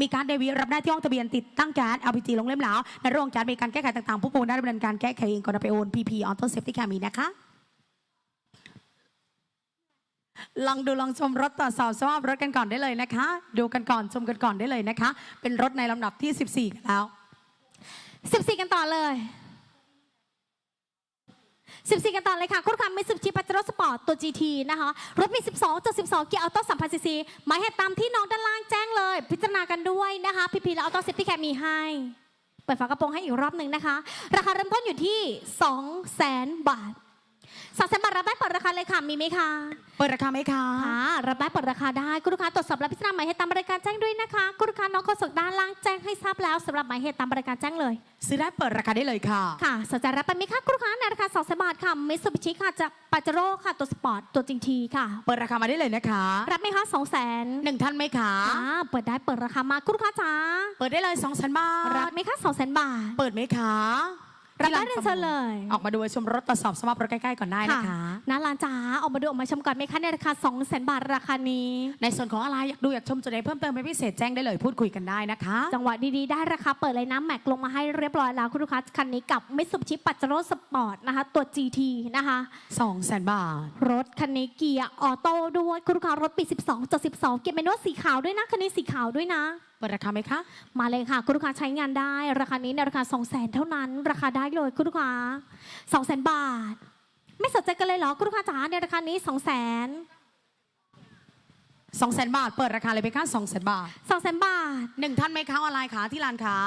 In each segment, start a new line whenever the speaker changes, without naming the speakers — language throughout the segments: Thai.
มีการเดวิรับได้ที่ห้องทะเบียนติดตั้งแก๊ส LPG ลงเล่มแล้วในระหว่างการมีการแก้ไขต่างๆ ผู้ป่วยได้ดำเนินการแก้ไขเองก่อนนำไปโอน PP Auto Safety Cam มีนะคะลองดูลองชมรถตรวจสอบสภาพรถกันก่อนได้เลยนะคะ ดูกันก่อนชมกันก่อนได้เลยนะคะ เป็นรถในลำดับที่ 14 แล้ว
14 กันต่อเลย 14 กันต่อเลยค่ะคุณลูกค้ามีสุชิปัจจรสปอร์ตตัว GT นะคะ รถมี 12จุด12 เกียร์ออโต้3,000ซีซีหมายเหตุตามที่น้องด้านล่างแจ้งเลย พิจารณากันด้วยนะคะ พีพีและออโต้เซฟตี้แคมีให้ เปิดฝากระโปรงให้อีกรอบหนึ่งนะคะ ราคาเริ่มต้นอยู่ที่ 2 0 0 0 0 0 บาท รับได้เปิดราคาเลยค่ะมีไหมคะ
เปิดราคาไหมคะ
ค่ะรับได้เปิดราคาได้คุณลูกค้าตรวจสอบและพิจารณาหมายเหตุตามบริการแจ้งด้วยนะคะคุณลูกค้าน้องโฆษกด้านล่างแจ้งให้ทราบแล้วสำหรับหมายเหตุตามบริการแจ้งเลย
ซื้อได้เปิดราคาได้เลยค่ะ
ค่ะสนใจรับไปไหมคะคุณลูกค้าในราคา2 0บาทค่ะมิตซูบิชิค่ะจะปาเจโร่ค่ะตัวสปอร์ตตัวจริงทีค่ะ
เปิดราคามาได้เลยนะคะ
รับไหมคะ2 0 0 0 0 0
หนึ่งท่านไหมคะ
อ่าเปิดได้เปิดราคามาคุณลูกค้าจ๋า
เปิดได้เลย2 0 0 0 0 0บาท
รับไหมคะ2 0 0 0 0 0บาท
เปิดไหมคะ
รับได้เรียนเชิญเลย
ออกมาดูชมรถตรวจสอบสภาพรถใกล้ๆก่อนได้นะคะ
น้าร้านจ๋าออกมาดูออกมาชมก่อนไหมคะในราคา2 0 0 0 0 0บาทราคานี้
ในส่วนของอะไรอยากดูอยากชมจุดไหนเพิ่มเติมเป็นพิเศษแจ้งได้เลยพูดคุยกันได้นะคะ
จังหวะดีๆได้ราคาเปิดเลยนะแม็กลงมาให้เรียบร้อยแล้วคุณลูกค้าคันนี้กับมิตซูบิชิปัจเจโร่สปอร์ตนะคะ ตัว GT นะคะ
2 0 0 0 0 0บาท
รถคันนี้เกียร์ออโต้ด้วยคุณลูกค้ารถปี 12จะ12 เกียร์เมนวลสีขาวด้วยนะคันนี้สีขาวด้วยนะ
เปิดราคาไหมคะ
มาเลยค่ะ คุณลูกค้าใช้งานได้ ราคานี้ในราคา 2 0 0 0 0 0 เท่านั้น ราคาได้เลยคุณลูกค้า2 0 0 0 0 0บาท ไม่สนใจกันเลยเหรอคุณลูกค้าจ๋าในราคานี้2 0 0 0 0 0
2 0 0 0 0 0บาท เปิดราคาเลยไหมคะ2 0 0 0 0บาท
2 0 0 0 0บาท
หนึ่งท่านไหมคะออนไลน์คะที่ร้านค้า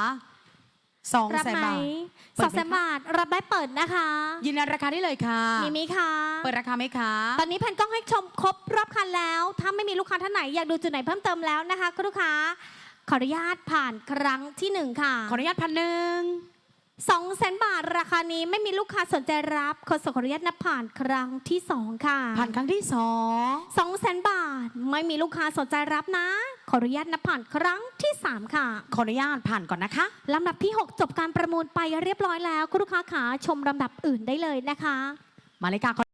2 0
รับ
0 0 0
ไหม
บาท
2 0 0 0 0บาทรับได้เปิดนะคะ
ยืนยันราคาได้เลยค่ะ
มีไหมคะ
เปิดราคาไหมคะ
ตอนนี้แผ่นกล้องให้ชมครบรอบคันแล้ว ถ้าไม่มีลูกค้าท่านไหนอยากดูจุดไหนเพิ่มเติมแล้วนะคะคุณลูกค้าขออนุญาตผ่านครั้งที่หนึ่งค่ะ
ขออนุญาตพันหนึ่ง
สองแสนบาทราคานี้ไม่มีลูกค้าสนใจรับขอขออนุญาตนับผ่านครั้งที่สองค่ะ
ผ่านครั้งที่สอง
สองแสนบาทไม่มีลูกค้าสนใจรับนะ ขออนุญาตนับผ่านครั้งที่สามค่ะ
ขออนุญาตผ่านก่อนนะคะ
ลำดับที่6จบการประมูลไปเรียบร้อยแล้วคุณลูกค้าขาชมลำดับอื่นได้เลยนะคะ
มาเลยค่ะ